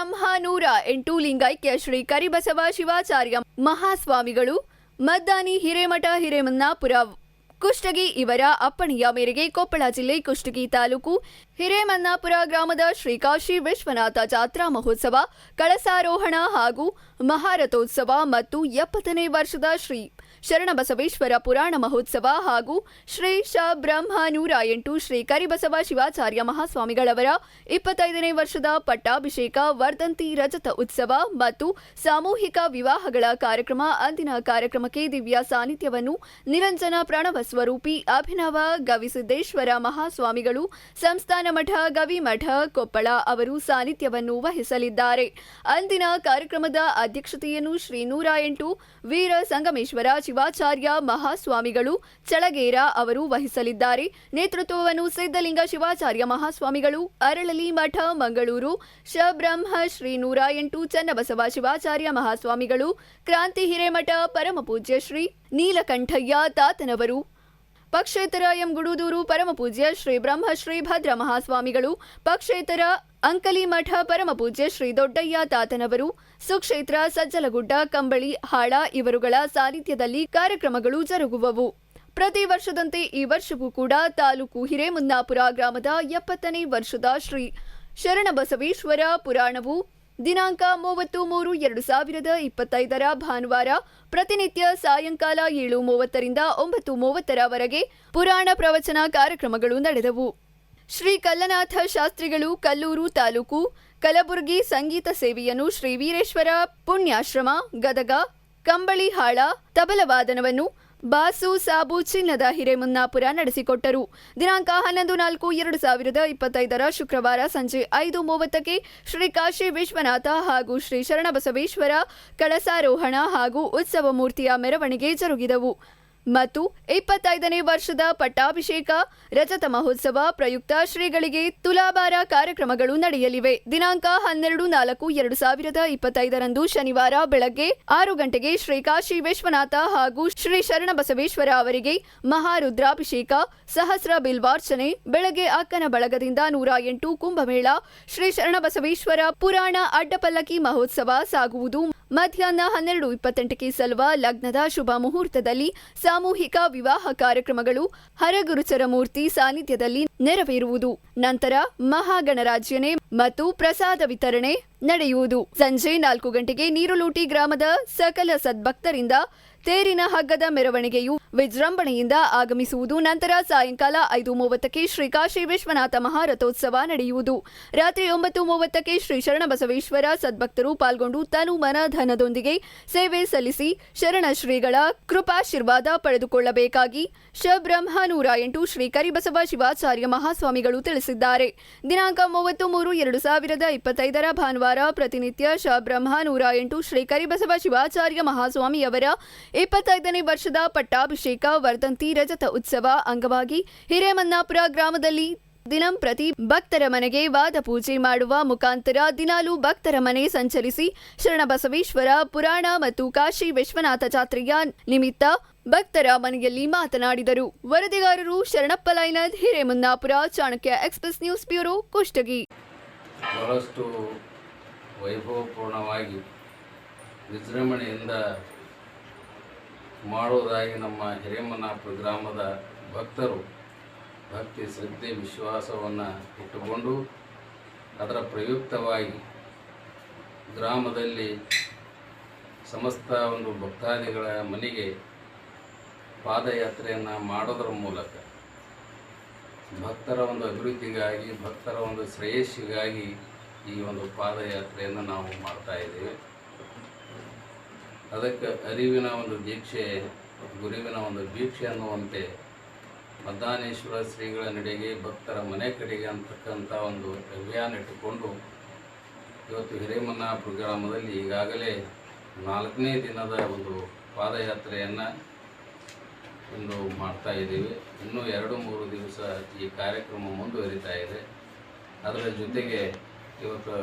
ಬ್ರಹ್ಮನೂರ ಎಂಟು ಲಿಂಗೈಕ್ಯ ಶ್ರೀ ಕರಿಬಸವ ಶಿವಾಚಾರ್ಯ ಮಹಾಸ್ವಾಮಿಗಳು, ಮದ್ದಾನಿ ಹಿರೇಮಠ, ಹಿರೇಮನ್ನಾಪುರ, ಕುಷ್ಟಗಿ ಇವರ ಅಪ್ಪಣೆಯ ಮೇರೆಗೆ ಕೊಪ್ಪಳ ಜಿಲ್ಲೆ ಕುಷ್ಟಗಿ ತಾಲೂಕು ಹಿರೇಮನ್ನಾಪುರ ಗ್ರಾಮದ ಶ್ರೀಕಾಶಿ ವಿಶ್ವನಾಥ ಜಾತ್ರಾ ಮಹೋತ್ಸವ, ಕಳಸಾರೋಹಣ ಹಾಗೂ ಮಹಾರಥೋತ್ಸವ ಮತ್ತು ಎಪ್ಪತ್ತನೇ ವರ್ಷದ ಶ್ರೀ ಶರಣಬಸವೇಶ್ವರ ಪುರಾಣ ಮಹೋತ್ಸವ ಹಾಗೂ ಶ್ರೀ ಶ ಬ್ರಹ್ಮ ನೂರ ಎಂಟು ಶ್ರೀ ಕರಿಬಸವ ಶಿವಾಚಾರ್ಯ ಮಹಾಸ್ವಾಮಿಗಳವರ ಇಪ್ಪತ್ತೈದನೇ ವರ್ಷದ ಪಟ್ಟಾಭಿಷೇಕ, ವರ್ಧಂತಿ ರಜತ ಉತ್ಸವ ಮತ್ತು ಸಾಮೂಹಿಕ ವಿವಾಹಗಳ ಕಾರ್ಯಕ್ರಮ, ಅಂದಿನ ಕಾರ್ಯಕ್ರಮಕ್ಕೆ ದಿವ್ಯ ಸಾನ್ನಿಧ್ಯವನ್ನು ನಿರಂಜನ ಪ್ರಣವ ಸ್ವರೂಪಿ ಅಭಿನವ ಗವಿಸಿದ್ದೇಶ್ವರ ಮಹಾಸ್ವಾಮಿಗಳು ಸಂಸ್ಥಾನ ಮಠ ಗವಿಮಠ ಕೊಪ್ಪಳ ಅವರು ಸಾನ್ನಿಧ್ಯವನ್ನು ವಹಿಸಲಿದ್ದಾರೆ. ಅಂದಿನ ಕಾರ್ಯಕ್ರಮದ ಅಧ್ಯಕ್ಷತೆಯನ್ನು ಶ್ರೀ ನೂರ ಎಂಟು, ವೀರ ಸಂಗಮೇಶ್ವರ ಶಿವಾಚಾರ್ಯ ಮಹಾಸ್ವಾಮಿಗಳು ಚಳಗೇರ ಅವರು ವಹಿಸಲಿದ್ದಾರೆ. ನೇತೃತ್ವವನ್ನು ಸಿದ್ದಲಿಂಗ ಶಿವಾಚಾರ್ಯ ಮಹಾಸ್ವಾಮಿಗಳು, ಅರಳಲಿ ಮಠ, ಮಂಗಳೂರು, ಶಬ್ರಹ್ಮ ಶ್ರೀ ನೂರ ಎಂಟು, ಚನ್ನಬಸವ ಶಿವಾಚಾರ್ಯ ಮಹಾಸ್ವಾಮಿಗಳು ಕ್ರಾಂತಿ ಹಿರೇಮಠ ಪರಮಪೂಜ್ಯ ಶ್ರೀ ನೀಲಕಂಠಯ್ಯ ತಾತನವರು ಪಕ್ಷೇತರ ಎಂ ಗುಡೂದೂರು ಪರಮಪೂಜ್ಯ ಶ್ರೀ ಬ್ರಹ್ಮಶ್ರೀ ಭದ್ರ ಮಹಾಸ್ವಾಮಿಗಳು, ಪಕ್ಷೇತರ ಅಂಕಲಿಮಠ ಪರಮಪೂಜ್ಯ ಶ್ರೀ ದೊಡ್ಡಯ್ಯ ತಾತನವರು, ಸುಕ್ಷೇತ್ರ ಸಜ್ಜಲಗುಡ್ಡ, ಕಂಬಳಿ, ಹಾಳ ಇವರುಗಳ ಸಾನ್ನಿಧ್ಯದಲ್ಲಿ ಕಾರ್ಯಕ್ರಮಗಳು ಜರುಗುವವು. ಪ್ರತಿ ವರ್ಷದಂತೆ ಈ ವರ್ಷವೂ ಕೂಡ ತಾಲೂಕು ಹಿರೇಮುನ್ನಾಪುರ ಗ್ರಾಮದ ಎಪ್ಪತ್ತನೇ ವರ್ಷದ ಶ್ರೀ ಶರಣಬಸವೇಶ್ವರ ಪುರಾಣವು ದಿನಾಂಕ ಮೂವತ್ತು ಮೂರು ಎರಡು ಸಾವಿರದ ಇಪ್ಪತ್ತೈದರ ಭಾನುವಾರ ಪ್ರತಿನಿತ್ಯ ಸಾಯಂಕಾಲ ಏಳು ಮೂವತ್ತರಿಂದ ಒಂಬತ್ತು ಮೂವತ್ತರವರೆಗೆ ಪುರಾಣ ಪ್ರವಚನ ಕಾರ್ಯಕ್ರಮಗಳು ನಡೆದವು. ಶ್ರೀ ಕಲ್ಲನಾಥ ಶಾಸ್ತ್ರಿಗಳು ಕಲ್ಲೂರು ತಾಲೂಕು ಕಲಬುರಗಿ ಸಂಗೀತ ಸೇವೆಯನ್ನು ಶ್ರೀ ವೀರೇಶ್ವರ ಪುಣ್ಯಾಶ್ರಮ, ಗದಗ ಕಂಬಳಿಹಾಳ ತಬಲವಾದನವನ್ನು ಬಾಸು ಸಾಬು ಚಿನ್ನದ ಹಿರೇಮುನ್ನಾಪುರ ನಡೆಸಿಕೊಟ್ಟರು. ದಿನಾಂಕ ಹನ್ನೊಂದು ನಾಲ್ಕು ಎರಡು ಸಾವಿರದ ಇಪ್ಪತ್ತೈದರ ಶುಕ್ರವಾರ ಸಂಜೆ ಐದು ಮೂವತ್ತಕ್ಕೆ ಶ್ರೀ ಕಾಶಿ ವಿಶ್ವನಾಥ ಹಾಗೂ ಶ್ರೀ ಶರಣಬಸವೇಶ್ವರ ಕಳಸಾರೋಹಣ ಹಾಗೂ ಉತ್ಸವ ಮೂರ್ತಿಯ ಮೆರವಣಿಗೆ ಜರುಗಿದವು. ಮತ್ತು ಇಪ್ಪತ್ತೈದನೇ ವರ್ಷದ ಪಟ್ಟಾಭಿಷೇಕ ರಜತ ಮಹೋತ್ಸವ ಪ್ರಯುಕ್ತ ಶ್ರೀಗಳಿಗೆ ತುಲಾಭಾರ ಕಾರ್ಯಕ್ರಮಗಳು ನಡೆಯಲಿವೆ. ದಿನಾಂಕ ಹನ್ನೆರಡು ನಾಲ್ಕು ಎರಡು ಸಾವಿರದ ಇಪ್ಪತ್ತೈದರಂದು ಶನಿವಾರ ಬೆಳಗ್ಗೆ ಆರು ಗಂಟೆಗೆ ಶ್ರೀ ಕಾಶಿ ವಿಶ್ವನಾಥ ಹಾಗೂ ಶ್ರೀ ಶರಣಬಸವೇಶ್ವರ ಅವರಿಗೆ ಮಹಾರುದ್ರಾಭಿಷೇಕ, ಸಹಸ್ರ ಬಿಲ್ವಾರ್ಚನೆ, ಬೆಳಗ್ಗೆ ಅಕ್ಕನ ಬಳಗದಿಂದ ನೂರ ಎಂಟು ಕುಂಭಮೇಳ, ಶ್ರೀ ಶರಣಬಸವೇಶ್ವರ ಪುರಾಣ ಅಡ್ಡಪಲ್ಲಕ್ಕಿ ಮಹೋತ್ಸವ ಸಾಗುವುದು ಮಧ್ಯಾಹ್ನ ಹನ್ನೆರಡು ಇಪ್ಪತ್ತೆಂಟಕ್ಕೆ ಸಲ್ವ ಲಗ್ನದ ಶುಭ ಮುಹೂರ್ತದಲ್ಲಿ ಸಾಮೂಹಿಕ ವಿವಾಹ ಕಾರ್ಯಕ್ರಮಗಳು ಹರಗುರುಚರ ಮೂರ್ತಿ ಸಾನ್ನಿಧ್ಯದಲ್ಲಿ ನೆರವೇರುವುದು. ನಂತರ ಮಹಾಗಣರಾಜ್ಯನೆ ಮತ್ತು ಪ್ರಸಾದ ವಿತರಣೆ ನಡೆಯುವುದು. ಸಂಜೆ ನಾಲ್ಕು ಗಂಟೆಗೆ ನೀರುಲೂಟಿ ಗ್ರಾಮದ ಸಕಲ ಸದ್ಭಕ್ತರಿಂದ ತೇರಿನ ಹಗ್ಗದ ಮೆರವಣಿಗೆಯು ವಿಜೃಂಭಣೆಯಿಂದ ಆಗಮಿಸುವುದು, ನಂತರ ಸಾಯಂಕಾಲ ಐದು ಮೂವತ್ತಕ್ಕೆ ಶ್ರೀ ಕಾಶಿ ವಿಶ್ವನಾಥ ಮಹಾರಥೋತ್ಸವ ನಡೆಯುವುದು. ರಾತ್ರಿ ಒಂಬತ್ತು ಮೂವತ್ತಕ್ಕೆ ಶ್ರೀ ಶರಣಬಸವೇಶ್ವರ ಸದ್ಭಕ್ತರು ಪಾಲ್ಗೊಂಡು ತನು ಮನ ಧನದೊಂದಿಗೆ ಸೇವೆ ಸಲ್ಲಿಸಿ ಶರಣ ಶ್ರೀಗಳ ಕೃಪಾಶೀರ್ವಾದ ಪಡೆದುಕೊಳ್ಳಬೇಕಾಗಿ ಶಬ್ರಹ್ಮ ನೂರ ಎಂಟು ಶ್ರೀ ಕರಿಬಸವ ಶಿವಾಚಾರ್ಯ ಮಹಾಸ್ವಾಮಿಗಳು ತಿಳಿಸಿದ್ದಾರೆ. ದಿನಾಂಕ ಮೂವತ್ತು ಮೂರು ಎರಡು ಸಾವಿರದ ಇಪ್ಪತ್ತೈದರ ಭಾನುವಾರ ಪ್ರತಿನಿತ್ಯ ಶಬ್ರಹ್ಮ ನೂರ ಎಂಟು ಶ್ರೀ ಕರಿಬಸವ ಶಿವಾಚಾರ್ಯ ಮಹಾಸ್ವಾಮಿಯವರ ಇಪ್ಪತ್ತೈದನೇ ವರ್ಷದ ಪಟ್ಟಾಭಿಷೇಕ ವರ್ಧಂತಿ ರಜತ ಉತ್ಸವ ಅಂಗವಾಗಿ ಹಿರೇಮನ್ನಾಪುರ ಗ್ರಾಮದಲ್ಲಿ ದಿನಂಪ್ರತಿ ಭಕ್ತರ ಮನೆಗೆ ವಾದ ಪೂಜೆ ಮಾಡುವ ಮುಖಾಂತರ ದಿನಾಲೂ ಭಕ್ತರ ಮನೆ ಸಂಚರಿಸಿ ಶರಣಬಸವೇಶ್ವರ ಪುರಾಣ ಮತ್ತು ಕಾಶಿ ವಿಶ್ವನಾಥ ಜಾತ್ರೆಯ ನಿಮಿತ್ತ ಭಕ್ತರ ಮನೆಯಲ್ಲಿ ಮಾತನಾಡಿದರು. ವರದಿಗಾರರು Sharanappa Lainad, Hiremannapura, Chanakya express news bureau, Kushtagi. ಬಹಳಷ್ಟು ವೈಭವಪೂರ್ಣವಾಗಿ ವಿಜೃಂಭಣೆಯಿಂದ ಮಾಡುವುದಾಗಿ ನಮ್ಮ ಹಿರೇಮನಾಪ ಗ್ರಾಮದ ಭಕ್ತರು ಭಕ್ತಿ, ಶ್ರದ್ಧೆ, ವಿಶ್ವಾಸವನ್ನು ಇಟ್ಟುಕೊಂಡು ಅದರ ಪ್ರಯುಕ್ತವಾಗಿ ಗ್ರಾಮದಲ್ಲಿ ಸಮಸ್ತ ಒಂದು ಭಕ್ತಾದಿಗಳ ಮನೆಗೆ ಪಾದಯಾತ್ರೆಯನ್ನು ಮಾಡೋದರ ಮೂಲಕ ಭಕ್ತರ ಒಂದು ಅಭಿವೃದ್ಧಿಗಾಗಿ, ಭಕ್ತರ ಒಂದು ಶ್ರೇಯಸ್ಸಿಗಾಗಿ ಈ ಒಂದು ಪಾದಯಾತ್ರೆಯನ್ನು ನಾವು ಮಾಡ್ತಾ ಇದ್ದೀವಿ. ಅದಕ್ಕೆ ಅರಿವಿನ ಒಂದು ದೀಕ್ಷೆ ಗುರುವಿನ ಒಂದು ದೀಕ್ಷೆ ಅನ್ನುವಂತೆ ಮದ್ದಾನೇಶ್ವರ ಶ್ರೀಗಳ ನಡೆಗೆ ಭಕ್ತರ ಮನೆ ಕಡೆಗೆ ಅಂತಕ್ಕಂಥ ಒಂದು ಅಭಿಯಾನ ಇಟ್ಟುಕೊಂಡು ಇವತ್ತು ಹಿರೇಮನ್ನಾಪುರ ಗ್ರಾಮದಲ್ಲಿ ಈಗಾಗಲೇ ನಾಲ್ಕನೇ ದಿನದ ಒಂದು ಪಾದಯಾತ್ರೆಯನ್ನು ಇಂದು ಮಾಡ್ತಾ ಇದ್ದೀವಿ. ಇನ್ನೂ ಎರಡು ಮೂರು ದಿವಸ ಈ ಕಾರ್ಯಕ್ರಮ ಮುಂದುವರಿತಾ ಇದೆ. ಅದರ ಜೊತೆಗೆ ಇವತ್ತು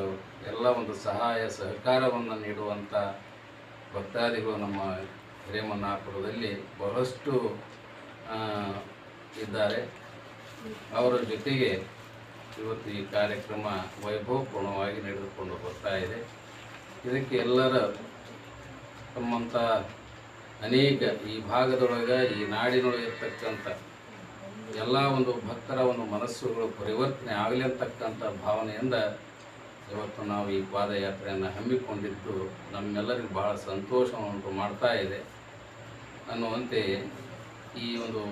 ಎಲ್ಲ ಒಂದು ಸಹಾಯ ಸಹಕಾರವನ್ನು ನೀಡುವಂಥ ಭಕ್ತಾದಿಗಳು ನಮ್ಮ ಹಿರೇಮನ್ನಾಪುರದಲ್ಲಿ ಬಹಳಷ್ಟು ಇದ್ದಾರೆ. ಅವರ ಜೊತೆಗೆ ಇವತ್ತು ಈ ಕಾರ್ಯಕ್ರಮ ವೈಭವಪೂರ್ಣವಾಗಿ ನಡೆದುಕೊಂಡು ಬರ್ತಾ ಇದೆ. ಇದಕ್ಕೆ ಎಲ್ಲರ ತಮ್ಮಂಥ ಅನೇಕ ಈ ಭಾಗದೊಳಗೆ, ಈ ನಾಡಿನೊಳಗೆ ಇರ್ತಕ್ಕಂಥ ಎಲ್ಲ ಒಂದು ಭಕ್ತರ ಒಂದು ಮನಸ್ಸುಗಳು ಪರಿವರ್ತನೆ ಆಗಲಿ ಅಂತಕ್ಕಂಥ ಭಾವನೆಯಿಂದ ಇವತ್ತು ನಾವು ಈ ಪಾದಯಾತ್ರೆಯನ್ನು ಹಮ್ಮಿಕೊಂಡಿದ್ದು ನಮ್ಮೆಲ್ಲರಿಗೂ ಬಹಳ ಸಂತೋಷವನ್ನುಂಟು ಮಾಡ್ತಾ ಇದೆ ಅನ್ನುವಂತೆ ಈ ಒಂದು